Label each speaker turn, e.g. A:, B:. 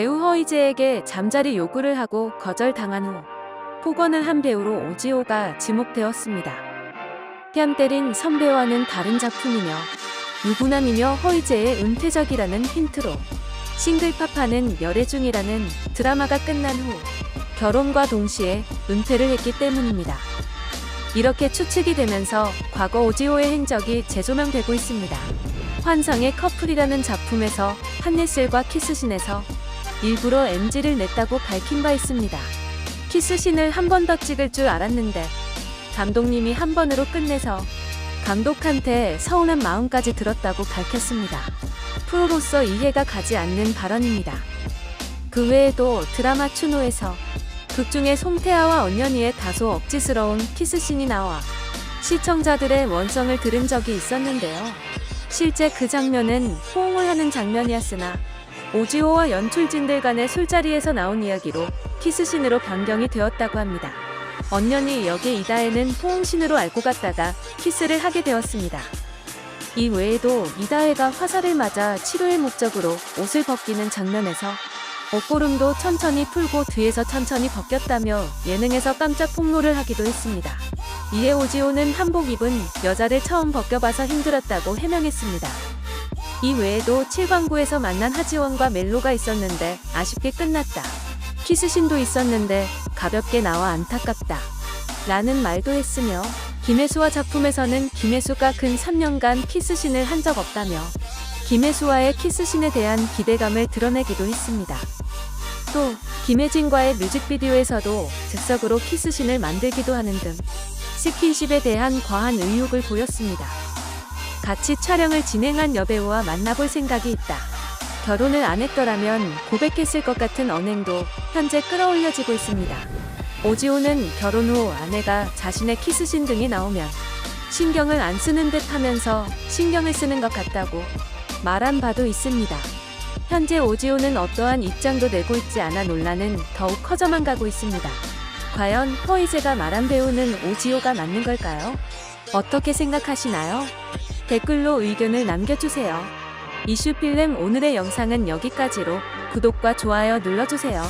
A: 배우 허이제에게 잠자리 요구를 하고 거절당한 후 폭언을 한 배우로 오지호가 지목되었습니다. 뺨 때린 선배와는 다른 작품이며 유부남이며 허이제의 은퇴작이라는 힌트로 싱글파파는 열애 중이라는 드라마가 끝난 후 결혼과 동시에 은퇴를 했기 때문입니다. 이렇게 추측이 되면서 과거 오지호의 행적이 재조명되고 있습니다. 환상의 커플이라는 작품에서 한예슬과 키스신에서 일부러 NG를 냈다고 밝힌 바 있습니다. 키스신을 한 번 더 찍을 줄 알았는데 감독님이 한 번으로 끝내서 감독한테 서운한 마음까지 들었다고 밝혔습니다. 프로로서 이해가 가지 않는 발언입니다. 그 외에도 드라마 추노에서 극중에 송태아와 언연이의 다소 억지스러운 키스신이 나와 시청자들의 원성을 들은 적이 있었는데요. 실제 그 장면은 호응을 하는 장면이었으나 오지호와 연출진들 간의 술자리에서 나온 이야기로 키스신으로 변경이 되었다고 합니다. 언년이 역의 이다혜는 호응신으로 알고 갔다가 키스를 하게 되었습니다. 이 외에도 이다혜가 화살을 맞아 치료의 목적으로 옷을 벗기는 장면에서 옷고름도 천천히 풀고 뒤에서 천천히 벗겼다며 예능에서 깜짝 폭로를 하기도 했습니다. 이에 오지호는 한복 입은 여자를 처음 벗겨봐서 힘들었다고 해명했습니다. 이 외에도 7광구에서 만난 하지원과 멜로가 있었는데 아쉽게 끝났다. 키스신도 있었는데 가볍게 나와 안타깝다. 라는 말도 했으며 김혜수와 작품에서는 김혜수가 근 3년간 키스신을 한 적 없다며 김혜수와의 키스신에 대한 기대감을 드러내기도 했습니다. 또 김혜진과의 뮤직비디오에서도 즉석으로 키스신을 만들기도 하는 등 스킨십에 대한 과한 의욕을 보였습니다. 같이 촬영을 진행한 여배우와 만나볼 생각이 있다. 결혼을 안 했더라면 고백했을 것 같은 언행도 현재 끌어올려지고 있습니다. 오지호는 결혼 후 아내가 자신의 키스신 등이 나오면 신경을 안 쓰는 듯 하면서 신경을 쓰는 것 같다고 말한 바도 있습니다. 현재 오지호는 어떠한 입장도 내고 있지 않아 논란은 더욱 커져만 가고 있습니다. 과연 허이제가 말한 배우는 오지호가 맞는 걸까요? 어떻게 생각하시나요? 댓글로 의견을 남겨주세요. 이슈필름 오늘의 영상은 여기까지로 구독과 좋아요 눌러주세요.